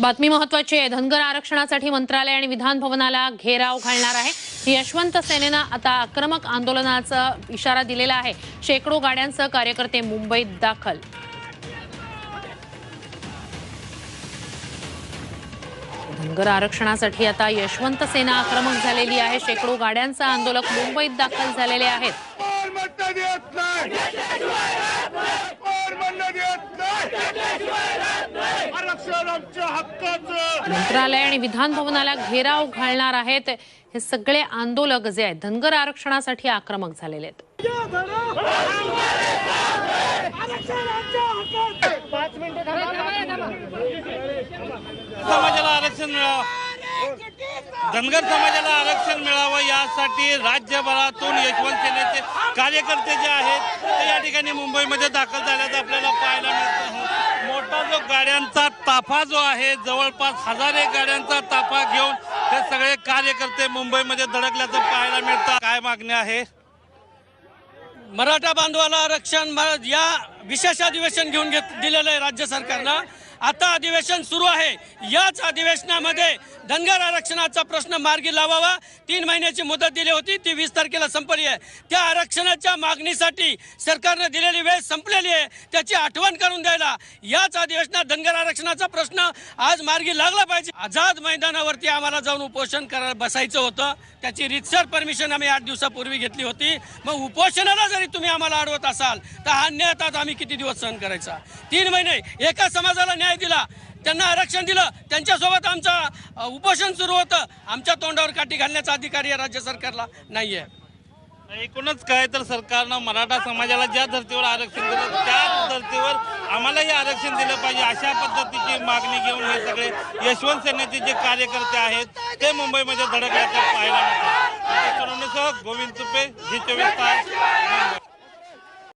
बातमी महत्वाची आहे. धनगर आरक्षणासाठी मंत्रालय आणि विधान भवनाला घेराव घालणार आहे. यशवंत सेनेनं आता आक्रमक आंदोलनाचा इशारा दिलेला आहे. शेकडो गाड्यांसह कार्यकर्ते मुंबईत दाखल. धनगर आरक्षणासाठी आता यशवंत सेना आक्रमक झालेली आहे. शेकडो गाड्यांचा आंदोलक मुंबईत दाखल झालेले आहेत. देत मंत्रालय आणि विधान भवनाला घेराव घालणार आहेत. हे सगळे आंदोलक जे आहेत धनगर आरक्षणासाठी आक्रमक झालेले आहेत. समाजाला आरक्षण मिळावं. धनगर समाजाला आरक्षण मिळावं यासाठी राज्यभरातून यशवंत सेनेचे कार्यकर्ते जे आहेत ते या ठिकाणी मुंबईमध्ये दाखल झाल्याचं आपल्याला पाहायला मिळतं. गाड्यांचा ताफा जो आहे जवळपास हजार एक गाड्यांचा ताफा घेऊन हे सगळे कार्यकर्ते मुंबईमध्ये धडकल्याचं पाहायला मिळतं. काय मागणी आहे? मराठा बांधवाला आरक्षण या विशेष अधिवेशन घेऊन घेत दिलेलं आहे राज्य सरकारनं. आता अधिवेशन सुरू आहे. याच अधिवेशनामध्ये धनगर आरक्षणाचा प्रश्न मार्गी लावावा. तीन महिन्याची मुदत दिली होती. ती वीस तारखेला संपली आहे. त्या आरक्षणाच्या मागणीसाठी सरकारनं दिलेली वेळ संपलेली आहे. त्याची आठवण करून द्यायला याच अधिवेशनात धनगर आरक्षणाचा प्रश्न आज मार्गी लागला पाहिजे. आझाद मैदानावरती आम्हाला जाऊन उपोषण करायला बसायचं होतं. त्याची रितसर परमिशन आम्ही आठ दिवसापूर्वी घेतली होती. मग उपोषणाला जरी तुम्ही आम्हाला अडवत असाल तर हा न्याय आम्ही किती दिवस सहन करायचा? तीन महिने एका समाजाला न्याय दिला त्यांना आरक्षण दिलं त्यांच्यासोबत आमचं उपोषण सुरू होतं. आमच्या तोंडावर काठी घालण्याचा अधिकार या राज्य सरकारला नाहीये. एकूणच काय तर सरकारनं मराठा समाजाला ज्या धर्तीवर आरक्षण दिलं त्या धर्तीवर आम्हालाही आरक्षण दिलं पाहिजे अशा पद्धतीची मागणी घेऊन हे सगळे यशवंत सेनेचे जे कार्यकर्ते आहेत ते मुंबईमध्ये धडकल्याचं पाहायला मिळतं गोविंद तुपे जी चोवीस तास